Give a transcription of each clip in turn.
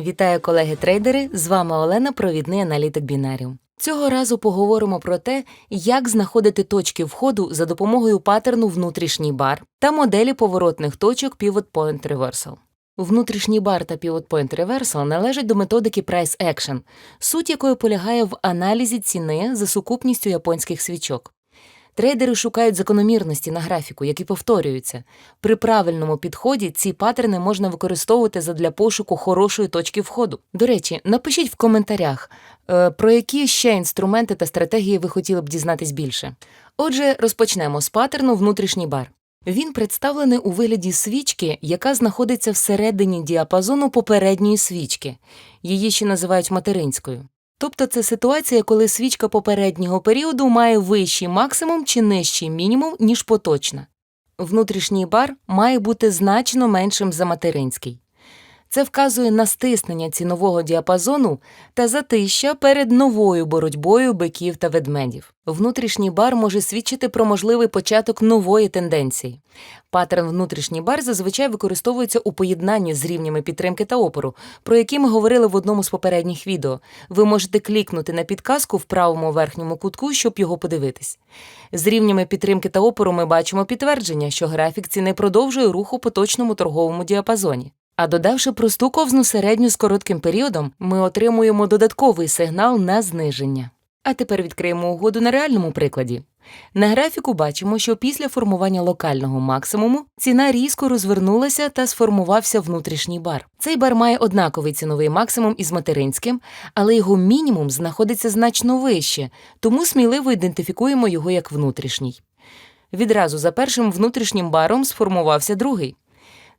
Вітаю колеги-трейдери! З вами Олена, провідний аналітик Бінаріум. Цього разу поговоримо про те, як знаходити точки входу за допомогою паттерну внутрішній бар та моделі поворотних точок Pivot Point Reversal. Внутрішній бар та Pivot Point Reversal належать до методики Price Action, суть якої полягає в аналізі ціни за сукупністю японських свічок. Трейдери шукають закономірності на графіку, які повторюються. При правильному підході ці паттерни можна використовувати задля пошуку хорошої точки входу. До речі, напишіть в коментарях, е, про які ще інструменти та стратегії ви хотіли б дізнатись більше. Отже, розпочнемо з паттерну внутрішній бар. Він представлений у вигляді свічки, яка знаходиться всередині діапазону попередньої свічки. Її ще називають материнською. Тобто це ситуація, коли свічка попереднього періоду має вищий максимум чи нижчий мінімум, ніж поточна. Внутрішній бар має бути значно меншим за материнський. Це вказує на стиснення цінового діапазону та затища перед новою боротьбою биків та ведмедів. Внутрішній бар може свідчити про можливий початок нової тенденції. Паттерн внутрішній бар зазвичай використовується у поєднанні з рівнями підтримки та опору, про які ми говорили в одному з попередніх відео. Ви можете клікнути на підказку в правому верхньому кутку, щоб його подивитись. З рівнями підтримки та опору ми бачимо підтвердження, що графік ціни продовжує рух у поточному торговому діапазоні. А додавши просту ковзну середню з коротким періодом, ми отримуємо додатковий сигнал на зниження. А тепер відкриємо угоду на реальному прикладі. На графіку бачимо, що після формування локального максимуму ціна різко розвернулася та сформувався внутрішній бар. Цей бар має однаковий ціновий максимум із материнським, але його мінімум знаходиться значно вище, тому сміливо ідентифікуємо його як внутрішній. Відразу за першим внутрішнім баром сформувався другий.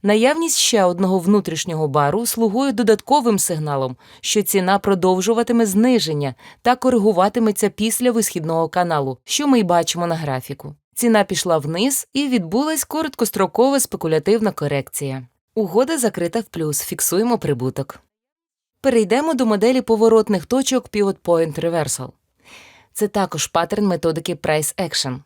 Наявність ще одного внутрішнього бару слугує додатковим сигналом, що ціна продовжуватиме зниження та коригуватиметься після висхідного каналу, що ми й бачимо на графіку. Ціна пішла вниз і відбулась короткострокова спекулятивна корекція. Угода закрита в плюс, фіксуємо прибуток. Перейдемо до моделі поворотних точок Pivot Point Reversal. Це також паттерн методики Price Action.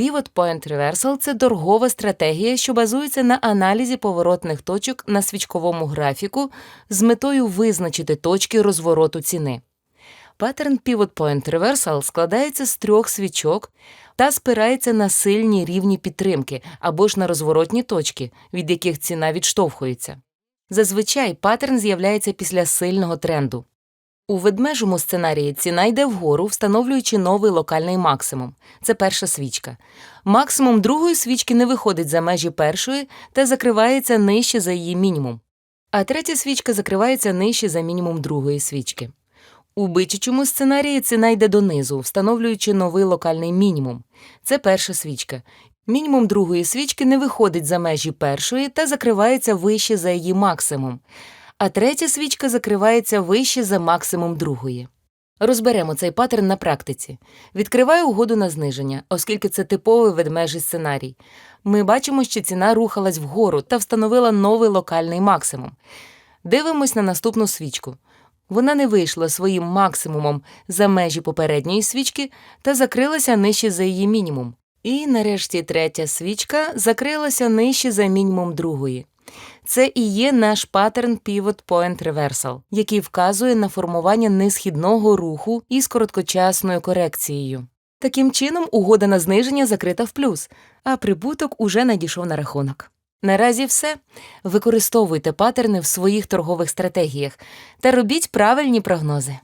Pivot Point Reversal – це торгова стратегія, що базується на аналізі поворотних точок на свічковому графіку з метою визначити точки розвороту ціни. Паттерн Pivot Point Reversal складається з трьох свічок та спирається на сильні рівні підтримки або ж на розворотні точки, від яких ціна відштовхується. Зазвичай паттерн з'являється після сильного тренду. У ведмежому сценарії ціна йде вгору, встановлюючи новий локальний максимум. Це перша свічка. Максимум другої свічки не виходить за межі першої та закривається нижче за її мінімум. А третя свічка закривається нижче за мінімум другої свічки. У бичачому сценарії ціна йде донизу, встановлюючи новий локальний мінімум. Це перша свічка. Мінімум другої свічки не виходить за межі першої та закривається вище за її максимум а третя свічка закривається вище за максимум другої. Розберемо цей паттерн на практиці. Відкриваю угоду на зниження, оскільки це типовий ведмежий сценарій. Ми бачимо, що ціна рухалась вгору та встановила новий локальний максимум. Дивимось на наступну свічку. Вона не вийшла своїм максимумом за межі попередньої свічки та закрилася нижче за її мінімум. І нарешті третя свічка закрилася нижче за мінімум другої. Це і є наш паттерн Pivot Point Reversal, який вказує на формування несхідного руху із короткочасною корекцією. Таким чином, угода на зниження закрита в плюс, а прибуток уже надійшов на рахунок. Наразі все. Використовуйте паттерни в своїх торгових стратегіях та робіть правильні прогнози.